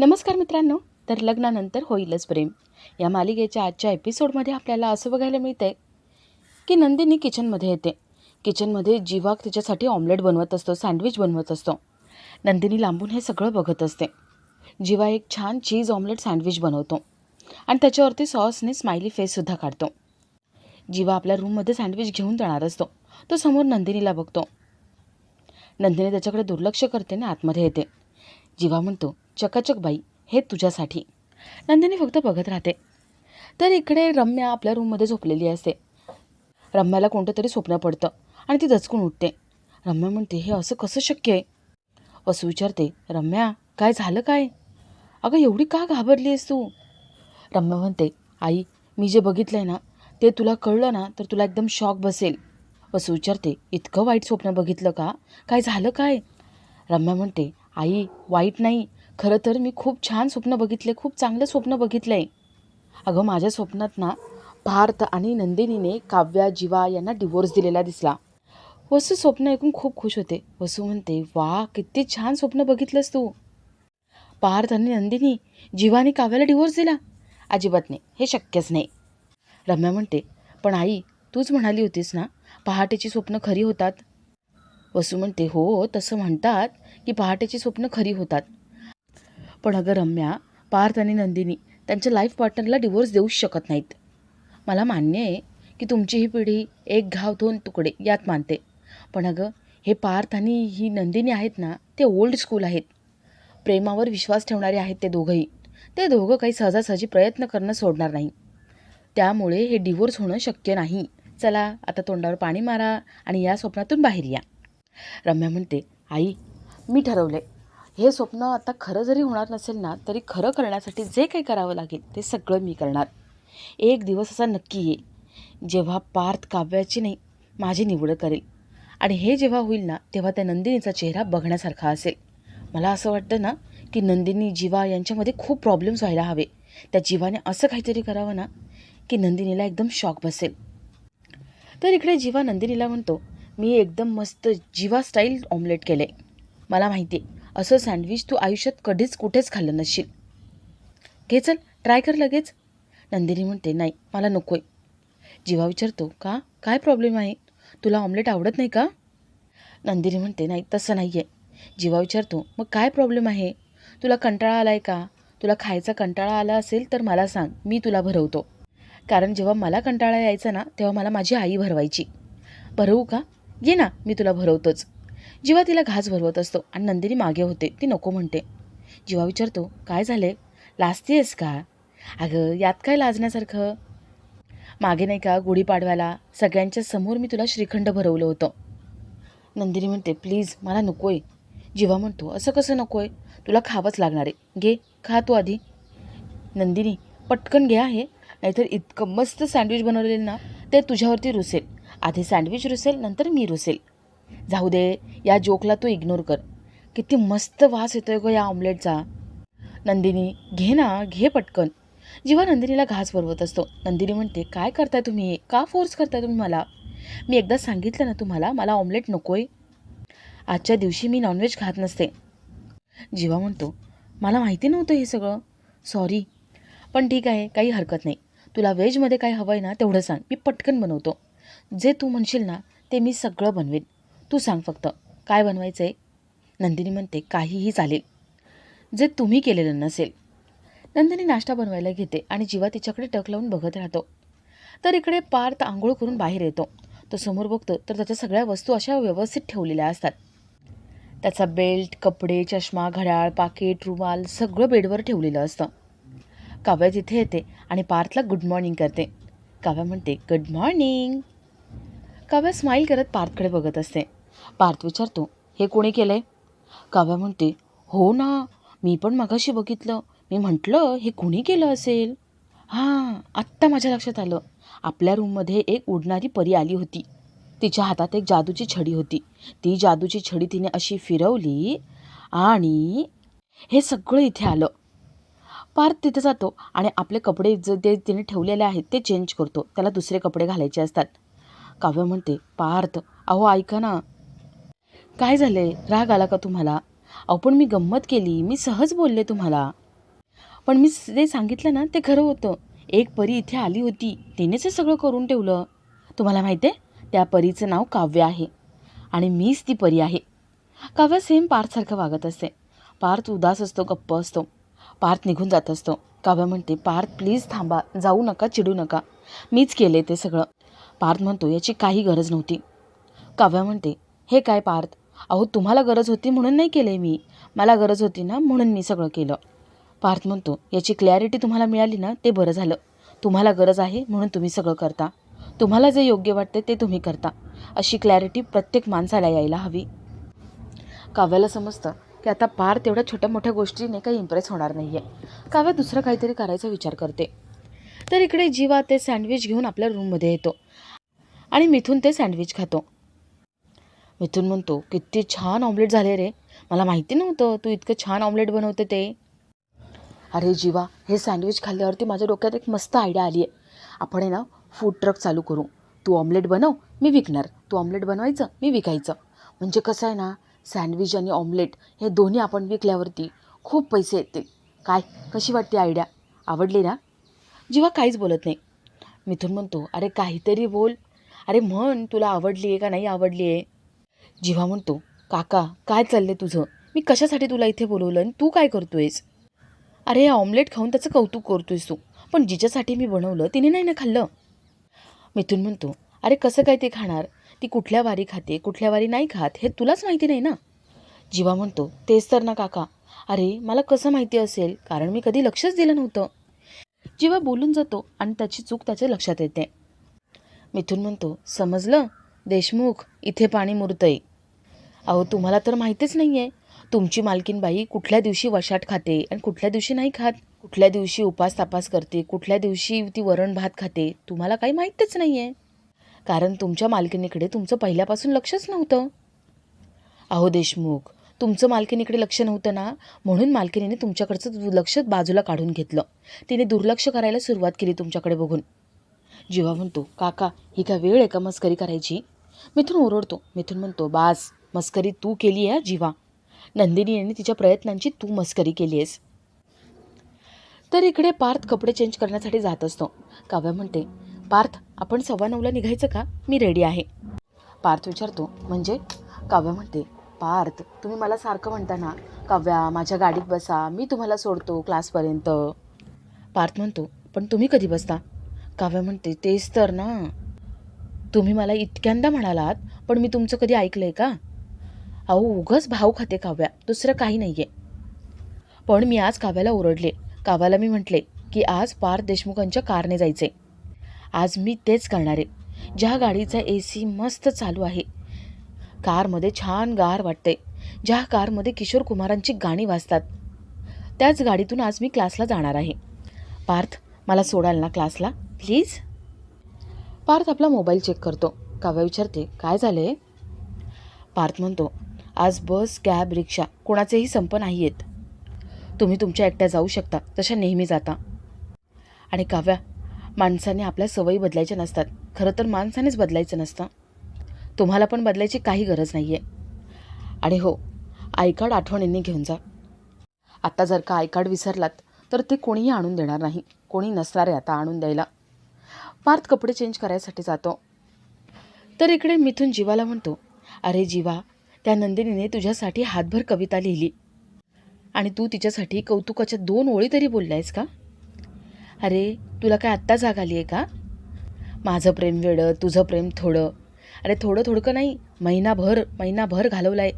नमस्कार मित्रांनो तर लग्नानंतर होईलच प्रेम. या मालिकेच्या आजच्या एपिसोडमध्ये आपल्याला असं बघायला मिळतं आहे की नंदिनी किचनमध्ये येते. किचनमध्ये जीवाक तिच्यासाठी ऑमलेट बनवत असतो सँडविच बनवत असतो. नंदिनी लांबून हे सगळं बघत असते. जीवा एक छान चीज ऑमलेट सँडविच बनवतो आणि त्याच्यावरती सॉसने स्माइली फेससुद्धा काढतो. जीवा आपल्या रूममध्ये सँडविच घेऊन जाणार असतो. तो समोर नंदिनीला बघतो. नंदिनी त्याच्याकडे दुर्लक्ष करते आणि आतमध्ये येते. जीवा म्हणतो चकाचक बाई हे तुझ्यासाठी. नंदिनी फक्त बघत राहते. तर इकडे रम्या आपल्या रूममध्ये झोपलेली असते. रम्याला कोणतं तरी स्वप्न पडतं आणि ती दचकून उठते. रम्या म्हणते हे असं कसं शक्य आहे? वसू विचारते रम्या काय झालं काय? अगं एवढी का घाबरली आहेस तू? रम्या म्हणते आई मी जे बघितलं आहे ना ते तुला कळलं ना तर तुला एकदम शॉक बसेल. वसू विचारते इतकं वाईट स्वप्न बघितलं का? काय झालं काय? रम्या म्हणते आई वाईट नाही. खरं तर मी खूप छान स्वप्न बघितले खूप चांगलं स्वप्न बघितलं आहे अगं माझ्या स्वप्नात ना पार्थ आणि नंदिनीने काव्या जीवा यांना डिवोर्स दिलेला दिसला. वसू स्वप्न ऐकून खूप खुश होते. वसू म्हणते वा किती छान स्वप्न बघितलंस तू. पार्थ आणि नंदिनी जीवा आणि काव्याला डिवोर्स दिला? अजिबात नाही हे शक्यच नाही. रम्या म्हणते पण आई तूच म्हणाली होतीस ना पहाटेची स्वप्न खरी होतात? वसू म्हणते हो तसं म्हणतात की पहाटेची स्वप्न खरी होतात. पण अगं रम्या पार्थ आणि नंदिनी त्यांच्या लाईफ पार्टनरला डिवोर्स देऊच शकत नाहीत. मला मान्य आहे की तुमची ही पिढी एक घाव दोन तुकडे यात मानते. पण अगं हे पार्थ आणि ही नंदिनी आहेत ना ते ओल्ड स्कूल आहेत. प्रेमावर विश्वास ठेवणारे आहेत ते दोघंही. ते दोघं काही सहजासहजी प्रयत्न करणं सोडणार नाही. त्यामुळे हे डिवोर्स होणं शक्य नाही. चला आता तोंडावर पाणी मारा आणि या स्वप्नातून बाहेर या. रम्या म्हणते आई मी ठरवले हे स्वप्न आता खरं जरी होणार नसेल ना तरी खरं करण्यासाठी जे काही करावं लागेल ते सगळं मी करणार. एक दिवस असा नक्की येईल जेव्हा पार्थ काव्याची नाही माझी निवड करेल. आणि हे जेव्हा होईल ना तेव्हा त्या नंदिनीचा चेहरा बघण्यासारखा असेल. मला असं वाटतं ना की नंदिनी जीवा यांच्यामध्ये खूप प्रॉब्लेम्स व्हायला हवे. त्या जीवाने असं काहीतरी करावं ना की नंदिनीला एकदम शॉक बसेल. तर इकडे जीवा नंदिनीला म्हणतो मी एकदम मस्त जीवा स्टाईल ऑमलेट केलं आहे मला माहिती आहे असं सँडविच तू आयुष्यात कधीच कुठेच खाल्लं नसशील. घे चल ट्राय कर लगेच. नंदिनी म्हणते नाही मला नको आहे जीवा विचारतो का? काय प्रॉब्लेम आहे? तुला ऑमलेट आवडत नाही का? नंदिनी म्हणते नाही तसं नाही आहे जीवा विचारतो मग काय प्रॉब्लेम आहे? तुला कंटाळा आला आहे का? तुला खायचा कंटाळा आला असेल तर मला सांग मी तुला भरवतो. कारण जेव्हा मला कंटाळा यायचा ना तेव्हा मला माझी आई भरवायची. भरवू का? ये ना मी तुला भरवतोच. जीवा तिला घास भरवत असतो आणि नंदिनी मागे होते ती नको म्हणते. जीवा विचारतो काय झाले लाजतीयस का? अगं यात काय लाजण्यासारखं? मागे नाही का गुढीपाडव्याला सगळ्यांच्या समोर मी तुला श्रीखंड भरवलं होतं. नंदिनी म्हणते प्लीज मला नको आहे जीवा म्हणतो असं कसं नको आहे तुला खावंच लागणार आहे. घे खा तू आधी. नंदिनी पटकन घे आहे नाहीतर इतकं मस्त सँडविच बनवलेलं ना ते तुझ्यावरती रुसेल. आधी सँडविच रुसेल नंतर मी रुसेल. जाऊ दे या जोकला तू इग्नोर कर. किती मस्त वास येतोय गं या ऑमलेटचा. नंदिनी घे ना घे पटकन. जेव्हा नंदिनीला घास भरवत असतो नंदिनी म्हणते काय करताय तुम्ही? का फोर्स करताय तुम्ही मला? मी एकदा सांगितलं ना तुम्हाला मला ऑमलेट नको आहे आजच्या दिवशी मी नॉनव्हेज खात नसते. जीवा म्हणतो मला माहिती नव्हतं हे सगळं. सॉरी पण ठीक आहे काही हरकत नाही. तुला व्हेजमध्ये काय हवं आहे ना तेवढं सांग. मी पटकन बनवतो. जे तू म्हणशील ना ते मी सगळं बनवेन. तू सांग फक्त काय बनवायचं आहे नंदिनी म्हणते काहीही चालेल. जे तुम्ही केलेलं नसेल. नंदिनी नाश्ता बनवायला घेते आणि जीवा तिच्याकडे टक लावून बघत राहतो. तर इकडे पार्थ आंघोळ करून बाहेर येतो. तो समोर बघतो तर त्याच्या सगळ्या वस्तू अशा व्यवस्थित ठेवलेल्या असतात. त्याचा बेल्ट कपडे चष्मा घड्याळ पाकिट रुमाल सगळं बेडवर ठेवलेलं असतं. काव्या तिथे येते आणि पार्थला गुड मॉर्निंग करते. काव्या म्हणते गुड मॉर्निंग. काव्या स्माईल करत पार्थकडे बघत असते. पार्थ विचारतो हे कोणी केलं आहे काव्या म्हणते हो ना मी पण मगाशी बघितलं. मी म्हटलं हे कुणी केलं असेल? हां आत्ता माझ्या लक्षात आलं. आपल्या रूममध्ये एक उडणारी परी आली होती. तिच्या हातात एक जादूची छडी होती. ती जादूची छडी तिने अशी फिरवली आणि हे सगळं इथे आलं. पार्थ तिथे जातो आणि आपले कपडे जे ते तिने ठेवलेले आहेत ते चेंज करतो. त्याला दुसरे कपडे घालायचे असतात. काव्य म्हणते पार्थ. अहो ऐका ना. काय झाले राग आला का तुम्हाला? अहो पण मी गंमत केली. मी सहज बोलले तुम्हाला. पण मी जे सांगितलं ना ते खरं होतं. एक परी इथे आली होती. तिनेच हे सगळं करून ठेवलं. तुम्हाला माहिती आहे त्या परीचं नाव काव्य आहे. आणि मीच ती परी आहे. काव्य सेम पार्थसारखं वागत असते. पार्थ उदास असतो गप्प असतो. पार्थ निघून जात असतो. काव्य म्हणते पार्थ प्लीज थांबा. जाऊ नका चिडू नका. मीच केले ते सगळं. पार्थ म्हणतो याची काही गरज नव्हती. काव्या म्हणते हे काय पार्थ? अहो तुम्हाला गरज होती म्हणून नाही केले मी. मला गरज होती ना म्हणून मी सगळं केलं. पार्थ म्हणतो याची क्लॅरिटी तुम्हाला मिळाली ना ते बरं झालं. तुम्हाला गरज आहे म्हणून तुम्ही सगळं करता. तुम्हाला जे योग्य वाटते ते तुम्ही करता. अशी क्लॅरिटी प्रत्येक माणसाला यायला हवी. काव्याला समजतं की आता पार्थ एवढ्या छोट्या मोठ्या गोष्टीने काही इम्प्रेस होणार नाही आहे काव्या दुसरं काहीतरी करायचा विचार करते. तर इकडे जीवा ते सँडविच घेऊन आपल्या रूममध्ये येतो. आणि मिथून ते सँडविच खातो. मिथून म्हणतो किती छान ऑमलेट झाले रे. मला माहिती नव्हतं तू इतकं छान ऑमलेट बनवते ते. अरे जीवा हे सँडविच खाल्ल्यावरती माझ्या डोक्यात एक मस्त आयडिया आली आहे आपण आहे ना फूड ट्रक चालू करू. तू ऑमलेट बनव मी विकणार. तू ऑमलेट बनवायचं मी विकायचं. म्हणजे कसं आहे ना सँडविच आणि ऑमलेट हे दोन्ही आपण विकल्यावरती खूप पैसे येतील काय कशी वाटते आयडिया? आवडली ना? जीवा काहीच बोलत नाही. मिथून म्हणतो अरे काहीतरी बोल. अरे म्हण तुला आवडली आहे का नाही आवडली आहे? जीवा म्हणतो काका काय चाललं तुझं? मी कशासाठी तुला इथे बोलवलं आणि तू काय करतोयस? अरे हे ऑमलेट खाऊन त्याचं कौतुक करतोयस तू. पण जिच्यासाठी मी बनवलं तिने नाही ना खाल्लं. मिथून म्हणतो अरे कसं काय ते खाणार? ती कुठल्या वारी खाते कुठल्या वारी नाही खात हे तुलाच माहिती नाही ना? जीवा म्हणतो तेच तर ना काका. अरे मला कसं माहिती असेल? कारण मी कधी लक्षच दिलं नव्हतं. जीवा बोलून जातो आणि त्याची चूक त्याच्या लक्षात येते. मिथून म्हणतो समजलं? देशमुख इथे पाणी मुरतंय. अहो तुम्हाला तर माहितीच नाही आहे तुमची मालकीन बाई कुठल्या दिवशी वशाट खाते आणि कुठल्या दिवशी नाही खात? कुठल्या दिवशी उपास तापास करते कुठल्या दिवशी ती वरण भात खाते तुम्हाला काही माहीतच नाही आहे कारण तुमच्या मालकिनीकडे तुमचं पहिल्यापासून लक्षच नव्हतं. अहो देशमुख तुमचं मालकिनीकडे लक्ष नव्हतं ना? म्हणून मालकिनीने तुमच्याकडचं लक्ष बाजूला काढून घेतलं. तिने दुर्लक्ष करायला सुरुवात केली तुमच्याकडे बघून. जीवा म्हणतो काका ही काय वेळ आहे का मस्करी करायची? मिथून ओरडतो. मिथून म्हणतो बास मस्करी तू केली आहे जीवा. नंदिनी यांनी तिच्या प्रयत्नांची तू मस्करी केली आहेस. तर इकडे पार्थ कपडे चेंज करण्यासाठी जात असतो. काव्या म्हणते पार्थ आपण सव्वा नऊला निघायचं का? मी रेडी आहे. पार्थ विचारतो म्हणजे? काव्या म्हणते पार्थ तुम्ही मला सारखं म्हणता ना काव्या माझ्या गाडीत बसा मी तुम्हाला सोडतो क्लासपर्यंत पार्थ म्हणतो पण तुम्ही कधी बसता? काव्या म्हणते तेच तर ना. तुम्ही मला इतक्यांदा म्हणालात पण मी तुमचं कधी ऐकलं आहे का? अहो उगच भाव खाते काव्या. दुसरं काही नाही आहे पण मी आज काव्याला ओरडले. काव्याला मी म्हटले की आज पार्थ देशमुखांच्या कारने जायचे आज मी तेच करणार. आहे ज्या गाडीचा ए सी मस्त चालू आहे कारमध्ये छान गार वाटते ज्या कारमध्ये किशोर कुमारांची गाणी वाजतात त्याच गाडीतून आज मी क्लासला जाणार आहे. पार्थ मला सोडाल ना क्लासला प्लीज. पार्थ आपला मोबाईल चेक करतो. काव्या विचारते काय झाले? पार्थ म्हणतो आज बस कॅब रिक्षा कोणाचेही संप नाही आहेत तुम्ही तुमच्या एकट्या जाऊ शकता तशा नेहमी जाता. आणि काव्या माणसाने आपल्या सवयी बदलायच्या नसतात. खरं तर माणसानेच बदलायचं नसतं. तुम्हाला पण बदलायची काही गरज नाही आहे आणि हो आय कार्ड आठवणींनी घेऊन जा. आत्ता जर का आय कार्ड विसरलात तर ते कोणीही आणून देणार नाही. कोणी नसणार आहे आता आणून द्यायला. पार्थ कपडे चेंज करायसाठी जातो. तर इकडे मिथून जीवाला म्हणतो अरे जीवा त्या नंदिनीने तुझ्यासाठी हातभर कविता लिहिली. आणि तू तिच्यासाठी कौतुकाच्या दोन ओळी तरी बोललायस का? अरे तुला काय आत्ता जाग आली आहे का? माझं प्रेम वेडं तुझं प्रेम थोडं. अरे थोडं थोडकं नाही महिनाभर महिनाभर घालवलं आहे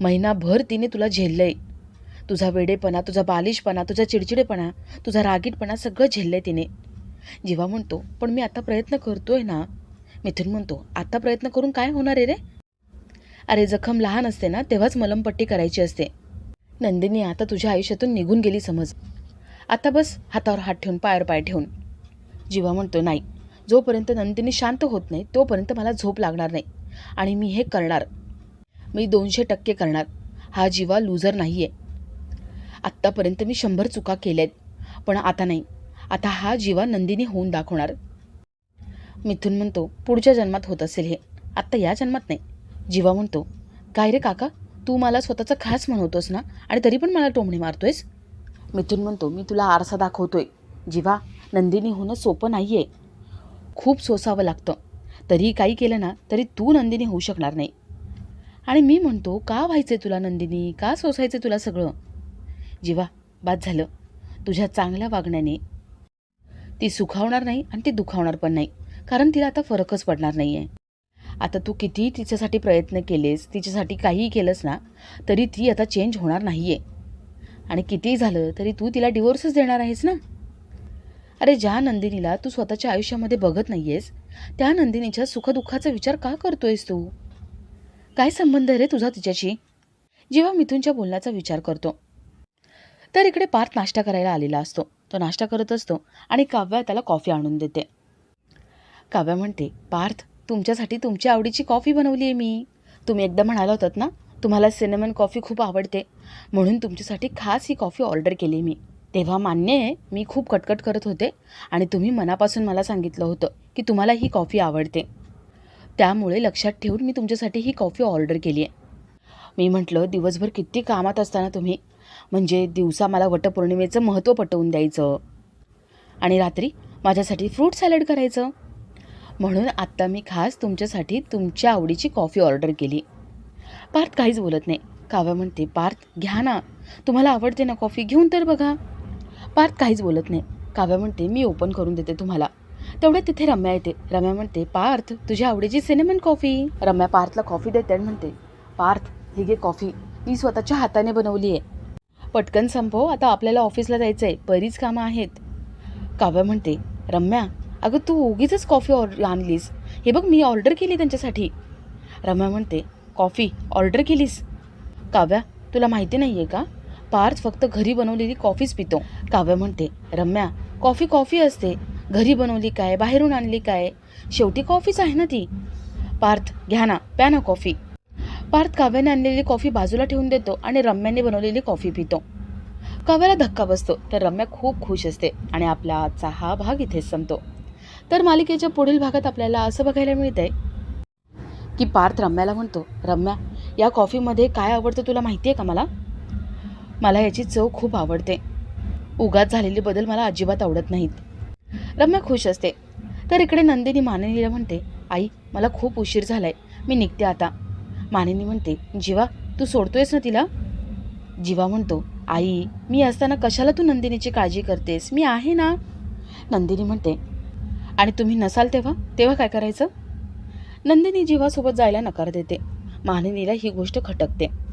महिनाभर तिने तुला झेललं आहे तुझा वेडेपणा तुझा बालिशपणा तुझा चिडचिडेपणा तुझा रागीटपणा सगळं झेललं आहे तिने. जीवा म्हणतो पण मी आता प्रयत्न करतोय ना मिथून म्हणतो आता प्रयत्न करून काय होणार आहे रे? अरे जखम लहान असते ना तेव्हाच मलमपट्टी करायची असते. नंदिनी आता तुझ्या आयुष्यातून निघून गेली समज. आता बस हातावर हात ठेवून पायावर पाय ठेवून. जीवा म्हणतो नाही जोपर्यंत नंदिनी शांत होत नाही तोपर्यंत मला झोप लागणार नाही. आणि मी हे करणार. मी दोनशे टक्के करणार. हा जीवा लूजर नाही आहे आत्तापर्यंत मी शंभर चुका केल्या आहेत पण आता नाही. आता हा जीवा नंदिनी होऊन दाखवणार. मिथून म्हणतो पुढच्या जन्मात होत असेल हे. आत्ता या जन्मात नाही. जीवा म्हणतो काय रे काका? तू मला स्वतःचा खास म्हणवतोस ना? आणि तरी पण मला टोमणे मारतोयस? मिथून म्हणतो मी तुला आरसा दाखवतोय. जीवा नंदिनी होणं सोपं नाही आहे खूप सोसावं लागतं. तरीही काही केलं ना तरी तू नंदिनी होऊ शकणार नाही. आणि मी म्हणतो का व्हायचं तुला नंदिनी? का सोसायचं तुला सगळं? जीवा बाद झालं. तुझ्या चांगल्या वागण्याने ती सुखावणार नाही आणि ती दुखावणार पण नाही. कारण तिला आता फरकच पडणार नाही आहे आता तू कितीही तिच्यासाठी प्रयत्न केलेस तिच्यासाठी काहीही केलंस ना तरी ती आता चेंज होणार नाही आहे आणि कितीही झालं तरी तू तिला डिवोर्सच देणार आहेस ना? अरे ज्या नंदिनीला तू स्वतःच्या आयुष्यामध्ये बघत नाही आहेस त्या नंदिनीच्या सुखदुःखाचा विचार का करतोयस तू? काय संबंध आहे रे तुझा तिच्याशी? जेव्हा मिथूनच्या बोलण्याचा विचार करतो तर इकडे पार्थ नाश्ता करायला आलेला असतो. तो नाश्ता करत असतो आणि काव्या त्याला कॉफी आणून देते. काव्या म्हणते पार्थ तुमच्यासाठी तुमच्या आवडीची कॉफी बनवली आहे मी. तुम्ही एकदा म्हणाला होतात ना तुम्हाला सिनेमन कॉफी खूप आवडते. म्हणून तुमच्यासाठी खास ही कॉफी ऑर्डर केली मी. तेव्हा मान्य आहे मी खूप कटकट करत होते आणि तुम्ही मनापासून मला सांगितलं होतं की तुम्हाला ही कॉफी आवडते. त्यामुळे लक्षात ठेवून मी तुमच्यासाठी ही कॉफी ऑर्डर केली आहे मी म्हटलं दिवसभर किती कामात असताना तुम्ही म्हणजे दिवसा मला वटपौर्णिमेचं महत्त्व पटवून द्यायचं. आणि रात्री माझ्यासाठी फ्रूट सॅलड करायचं. म्हणून आत्ता मी खास तुमच्यासाठी तुमच्या आवडीची कॉफी ऑर्डर केली. पार्थ काहीच बोलत नाही. काव्या म्हणते पार्थ घ्या ना. तुम्हाला आवडते ना कॉफी? घेऊन तर बघा. पार्थ काहीच बोलत नाही. काव्या म्हणते मी ओपन करून देते तुम्हाला. तेवढ्यात तिथे रम्या येते. रम्या म्हणते पार्थ तुझ्या आवडीची सिनेमन कॉफी. रम्या पार्थला कॉफी देते आणि म्हणते पार्थ ही घे कॉफी. मी स्वतःच्या हाताने बनवली आहे पटकन संपव आता आपल्याला ऑफिसला जायचं आहे बरीच कामं आहेत. काव्या म्हणते रम्या अगं तू उगीच कॉफी ऑर्डर आणलीस. हे बघ मी ऑर्डर केली त्यांच्यासाठी. रम्या म्हणते कॉफी? ऑर्डर केलीस? काव्या तुला माहिती नाही आहे का? पार्थ फक्त घरी बनवलेली कॉफीच पितो. काव्या म्हणते रम्या कॉफी कॉफी असते. घरी बनवली काय? बाहेरून आणली काय? शेवटी कॉफीच आहे ना ती. पार्थ घ्या ना प्या ना कॉफी पार्थ काव्याने आणलेली कॉफी बाजूला ठेवून देतो आणि रम्याने बनवलेली कॉफी पितो. काव्याला धक्का बसतो तर रम्या खूप खुश असते आणि आपला आजचा हा भाग इथेच संपतो. तर मालिकेच्या पुढील भागात आपल्याला असं बघायला मिळतंय की पार्थ रम्याला म्हणतो रम्या या कॉफीमध्ये काय आवडतं तुला माहिती आहे का मला? मला याची चव खूप आवडते. उगाच झालेले बदल मला अजिबात आवडत नाहीत. रम्या खुश असते. तर इकडे नंदिनी मानिनीला म्हणते आई मला खूप उशीर झालाय. मी निघते आता. मानिनी म्हणते जीवा तू सोडतोयस ना तिला? जीवा म्हणतो आई मी असताना कशाला तू नंदिनीची काळजी करतेस? मी आहे ना? नंदिनी म्हणते आणि तुम्ही नसाल तेव्हा? तेव्हा काय करायचं? नंदिनी जीवासोबत जायला नकार देते. मानिनीला ही गोष्ट खटकते.